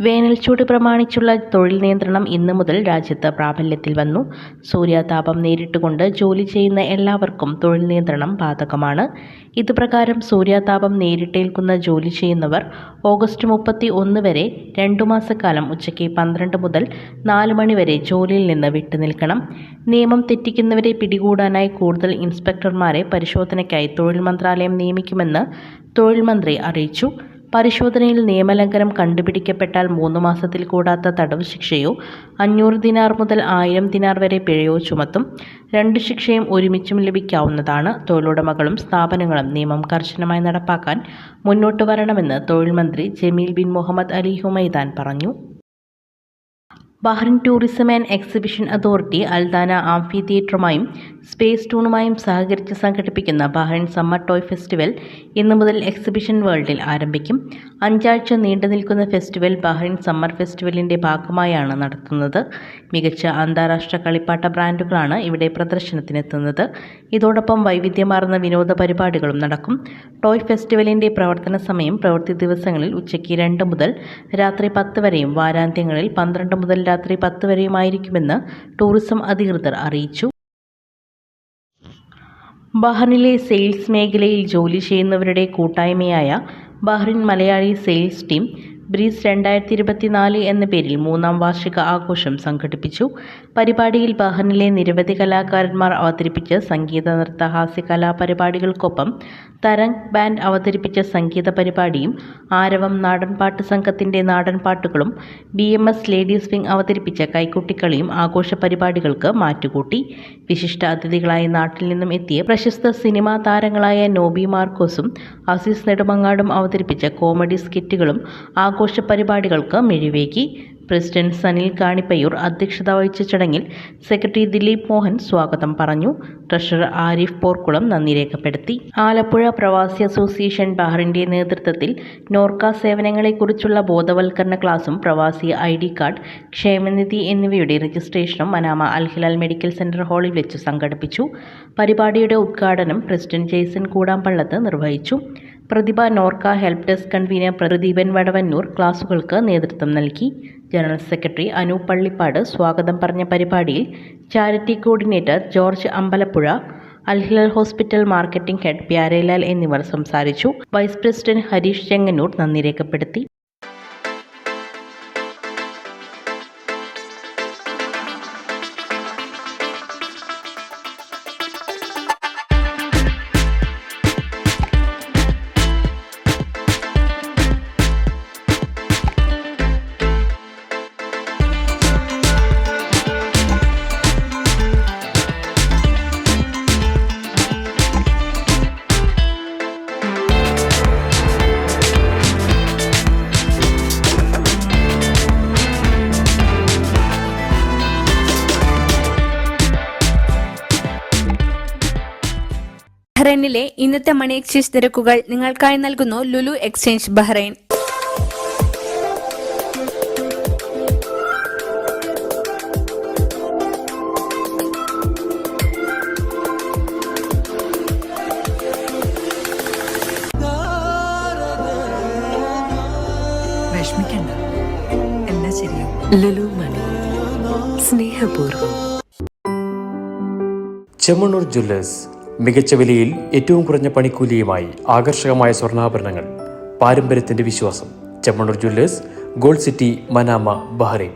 വേനൽച്ചൂട് പ്രമാണിച്ചുള്ള തൊഴിൽ നിയന്ത്രണം ഇന്നു മുതൽ രാജ്യത്ത് പ്രാബല്യത്തിൽ വന്നു. സൂര്യാതാപം നേരിട്ടുകൊണ്ട് ജോലി ചെയ്യുന്ന എല്ലാവർക്കും തൊഴിൽ നിയന്ത്രണം ബാധകമാണ്. ഇതുപ്രകാരം സൂര്യാതാപം നേരിട്ടേൽക്കുന്ന ജോലി ചെയ്യുന്നവർ ഓഗസ്റ്റ് മുപ്പത്തി ഒന്ന് വരെ രണ്ടു മാസക്കാലം ഉച്ചയ്ക്ക് പന്ത്രണ്ട് മുതൽ നാല് മണി വരെ ജോലിയിൽ നിന്ന് വിട്ടുനിൽക്കണം. നിയമം തെറ്റിക്കുന്നവരെ പിടികൂടാനായി കൂടുതൽ ഇൻസ്പെക്ടർമാരെ പരിശോധനയ്ക്കായി തൊഴിൽ മന്ത്രാലയം നിയമിക്കുമെന്ന് തൊഴിൽ മന്ത്രി അറിയിച്ചു. പരിശോധനയിൽ നിയമലംഘനം കണ്ടുപിടിക്കപ്പെട്ടാൽ മൂന്ന് മാസത്തിൽ കൂടാത്ത തടവ് ശിക്ഷയോ അഞ്ഞൂറ് ദിനാർ മുതൽ ആയിരം ദിനാർ വരെ പിഴയോ ചുമത്തും രണ്ട് ശിക്ഷയും ഒരുമിച്ചും ലഭിക്കാവുന്നതാണ് തൊഴിലുടമകളും സ്ഥാപനങ്ങളും നിയമം കർശനമായി നടപ്പാക്കാൻ മുന്നോട്ട് വരണമെന്ന് തൊഴിൽ മന്ത്രി Jameel bin Mohammed Ali Humaidan പറഞ്ഞു. Bahrain tourism and exhibition authority Aldana amphi തിയേറ്ററുമായും സ്പേസ് ടൂണുമായും സഹകരിച്ച് സംഘടിപ്പിക്കുന്ന ബഹ്റൈൻ സമ്മർ ടോയ് ഫെസ്റ്റിവൽ ഇന്നു മുതൽ എക്സിബിഷൻ വേൾഡിൽ ആരംഭിക്കും. അഞ്ചാഴ്ച നീണ്ടു നിൽക്കുന്ന ഫെസ്റ്റിവൽ ബഹ്റൈൻ സമ്മർ ഫെസ്റ്റിവലിന്റെ ഭാഗമായാണ് നടത്തുന്നത്. മികച്ച അന്താരാഷ്ട്ര കളിപ്പാട്ട ബ്രാൻഡുകളാണ് ഇവിടെ പ്രദർശനത്തിനെത്തുന്നത്. ഇതോടൊപ്പം വൈവിധ്യമാർന്ന വിനോദ പരിപാടികളും നടക്കും. ടോയ് ഫെസ്റ്റിവലിന്റെ പ്രവർത്തന സമയം പ്രവൃത്തി ദിവസങ്ങളിൽ ഉച്ചയ്ക്ക് രണ്ട് മുതൽ രാത്രി പത്ത് വരെയും വാരാന്ത്യങ്ങളിൽ പന്ത്രണ്ട് മുതൽ രാത്രി പത്ത് വരെയുമായിരിക്കുമെന്ന് ടൂറിസം അധികൃതർ അറിയിച്ചു. ബഹ്റിനിലെ സെയിൽസ് മേഖലയിൽ ജോലി ചെയ്യുന്നവരുടെ കൂട്ടായ്മയായ Bahrain Malayali sales team breeze രണ്ടായിരത്തി ഇരുപത്തിനാല് എന്ന പേരിൽ മൂന്നാം വാർഷിക ആഘോഷം സംഘടിപ്പിച്ചു. പരിപാടിയിൽ ബഹ്റിനിലെ നിരവധി കലാകാരന്മാർ അവതരിപ്പിച്ച സംഗീത നൃത്ത ഹാസ്യ കലാപരിപാടികൾക്കൊപ്പം തരംഗ് ബാൻഡ് അവതരിപ്പിച്ച സംഗീത പരിപാടിയും ആരവം നാടൻപാട്ട് സംഘത്തിന്റെ നാടൻപാട്ടുകളും B M S ladies wing അവതരിപ്പിച്ച കൈക്കുട്ടിക്കളിയും ആഘോഷ പരിപാടികൾക്ക് മാറ്റുകൂട്ടി. വിശിഷ്ട അതിഥികളായി നാട്ടിൽ നിന്നും എത്തിയ പ്രശസ്ത സിനിമാ താരങ്ങളായ നോബി മാർക്കോസും അസീസ് നെടുമങ്ങാടും അവതരിപ്പിച്ച കോമഡി സ്കിറ്റുകളും ആഘോഷ പരിപാടികൾക്ക് മിഴിവേകി പ്രസിഡന്റ് സനിൽ കാണിപ്പയ്യൂർ അധ്യക്ഷത വഹിച്ച ചടങ്ങിൽ സെക്രട്ടറി ദിലീപ് മോഹൻ സ്വാഗതം പറഞ്ഞു. ട്രഷറർ ആരിഫ് പോർക്കുളം നന്ദി രേഖപ്പെടുത്തി. ആലപ്പുഴ പ്രവാസി അസോസിയേഷൻ ബഹറിന്റെ നേതൃത്വത്തിൽ നോർക്ക സേവനങ്ങളെക്കുറിച്ചുള്ള ബോധവൽക്കരണ ക്ലാസും പ്രവാസി ഐ ഡി കാർഡ് ക്ഷേമനിധി എന്നിവയുടെ രജിസ്ട്രേഷനും മനാമ അൽഹിലാൽ മെഡിക്കൽ സെന്റർ ഹാളിൽ വെച്ച് സംഘടിപ്പിച്ചു. പരിപാടിയുടെ ഉദ്ഘാടനം പ്രസിഡന്റ് ജെയ്സൺ കൂടാമ്പള്ളത്ത് നിർവഹിച്ചു. Prathibha Norka help desk convener Pradeepan Vadavannur ക്ലാസുകൾക്ക് നേതൃത്വം നൽകി. ജനറൽ സെക്രട്ടറി അനൂപ് പള്ളിപ്പാട് സ്വാഗതം പറഞ്ഞ പരിപാടിയിൽ charity coordinator George Ambalappuzha Al Hilal hospital marketing head Pyarelal എന്നിവർ സംസാരിച്ചു. വൈസ് പ്രസിഡന്റ് ഹരീഷ് ചെങ്ങന്നൂർ നന്ദി രേഖപ്പെടുത്തി. ബഹ്റൈനിലെ ഇന്നത്തെ മണി എക്സ്ചേഞ്ച് നിരക്കുകൾ നിങ്ങൾക്കായി നൽകുന്നു ലുലു എക്സ്ചേഞ്ച് ബഹ്റൈൻ. വിഷമിക്കണ്ട. എല്ലാം ശരിയാവും. ലുലു മണി. സ്നേഹപൂർവം. ചെമ്മണ്ണൂർ ജ്വല്ലേഴ്സ് മികച്ച വിലയിൽ ഏറ്റവും കുറഞ്ഞ പണിക്കൂലിയുമായി ആകർഷകമായ സ്വർണാഭരണങ്ങൾ പാരമ്പര്യത്തിന്റെ വിശ്വാസം. Chemmanur jewellers gold city Manama Bahrain.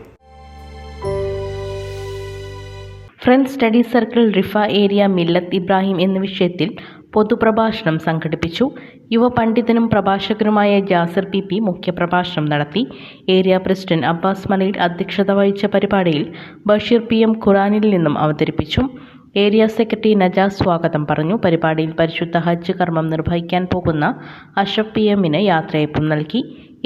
Friend study circle Riffa area Millath Ibrahim എന്ന വിഷയത്തിൽ പൊതുപ്രഭാഷണം സംഘടിപ്പിച്ചു. യുവ പണ്ഡിതനും പ്രഭാഷകനുമായ ജാസർ പി പി മുഖ്യപ്രഭാഷണം നടത്തി. ഏരിയ പ്രസിഡന്റ് അബ്ബാസ് മലയിൽ അധ്യക്ഷത വഹിച്ച പരിപാടിയിൽ ബഷീർ പി എം ഖുറാനിൽ നിന്നും അവതരിപ്പിച്ചു. ഏരിയ സെക്രട്ടറി നജാസ് സ്വാഗതം പറഞ്ഞു. പരിപാടിയിൽ പരിശുദ്ധ ഹജ്ജ് കർമ്മം നിർവഹിക്കാൻ പോകുന്ന അഷഫ് പി എമ്മിന് യാത്രയപ്പം നൽകി.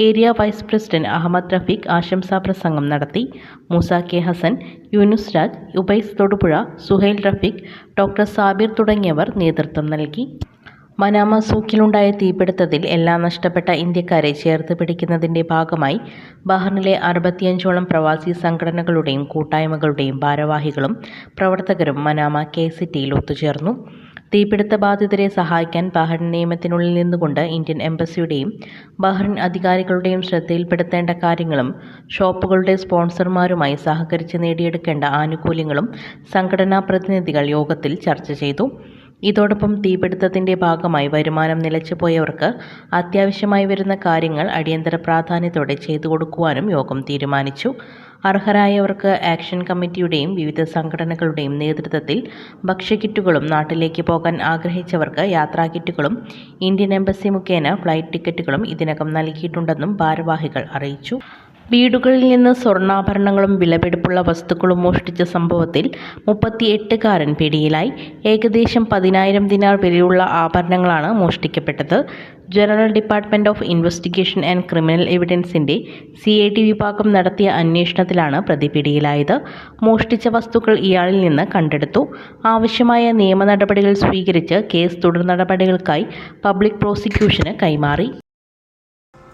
Area vice president Ahmed Rafeeq ആശംസാ പ്രസംഗം നടത്തി. മൂസ കെ ഹസൻ യൂനുസ് രാജ് ഉബൈസ് തൊടുപുഴ സുഹൈൽ റഫീഖ് ഡോക്ടർ സാബിർ തുടങ്ങിയവർ നേതൃത്വം നൽകി. മനാമ സൂക്കിലുണ്ടായ തീപിടുത്തത്തിൽ എല്ലാം നഷ്ടപ്പെട്ട ഇന്ത്യക്കാരെ ചേർത്ത് പിടിക്കുന്നതിന്റെ ഭാഗമായി ബഹ്റിനിലെ അറുപത്തിയഞ്ചോളം പ്രവാസി സംഘടനകളുടെയും കൂട്ടായ്മകളുടെയും ഭാരവാഹികളും പ്രവർത്തകരും മനാമ കെ സിറ്റിയിൽ ഒത്തുചേർന്നു. തീപിടുത്ത ബാധിതരെ സഹായിക്കാൻ ബഹ്റിൻ നിയമത്തിനുള്ളിൽ നിന്നുകൊണ്ട് ഇന്ത്യൻ എംബസിയുടെയും ബഹ്റിൻ അധികാരികളുടെയും ശ്രദ്ധയിൽപ്പെടുത്തേണ്ട കാര്യങ്ങളും ഷോപ്പുകളുടെ സ്പോൺസർമാരുമായി സഹകരിച്ച് നേടിയെടുക്കേണ്ട ആനുകൂല്യങ്ങളും സംഘടനാ പ്രതിനിധികൾ യോഗത്തിൽ ചർച്ച ചെയ്തു. ഇതോടൊപ്പം തീപിടുത്തത്തിന്റെ ഭാഗമായി വരുമാനം നിലച്ചുപോയവർക്ക് അത്യാവശ്യമായി വരുന്ന കാര്യങ്ങൾ അടിയന്തര പ്രാധാന്യത്തോടെ ചെയ്തു കൊടുക്കുവാനും യോഗം തീരുമാനിച്ചു. അർഹരായവർക്ക് ആക്ഷൻ കമ്മിറ്റിയുടെയും വിവിധ സംഘടനകളുടെയും നേതൃത്വത്തിൽ ഭക്ഷ്യക്കിറ്റുകളും നാട്ടിലേക്ക് പോകാൻ ആഗ്രഹിച്ചവർക്ക് യാത്രാ കിറ്റുകളും ഇന്ത്യൻ എംബസി മുഖേന ഫ്ലൈറ്റ് ടിക്കറ്റുകളും ഇതിനകം നൽകിയിട്ടുണ്ടെന്നും ഭാരവാഹികൾ അറിയിച്ചു. വീടുകളിൽ നിന്ന് സ്വർണാഭരണങ്ങളും വിലപിടിപ്പുള്ള വസ്തുക്കളും മോഷ്ടിച്ച സംഭവത്തിൽ മുപ്പത്തിയെട്ടുകാരൻ പിടിയിലായി. ഏകദേശം പതിനായിരം ദിനാർ വിലയുള്ള ആഭരണങ്ങളാണ് മോഷ്ടിക്കപ്പെട്ടത്. General department of investigation and criminal എവിഡൻസിന്റെ C I T വിഭാഗം നടത്തിയ അന്വേഷണത്തിലാണ് പ്രതി പിടിയിലായത്. മോഷ്ടിച്ച വസ്തുക്കൾ ഇയാളിൽ നിന്ന് കണ്ടെടുത്തു. ആവശ്യമായ നിയമ നടപടികൾ സ്വീകരിച്ച് കേസ് തുടർ നടപടികൾക്കായി പബ്ലിക് പ്രോസിക്യൂഷന് കൈമാറി.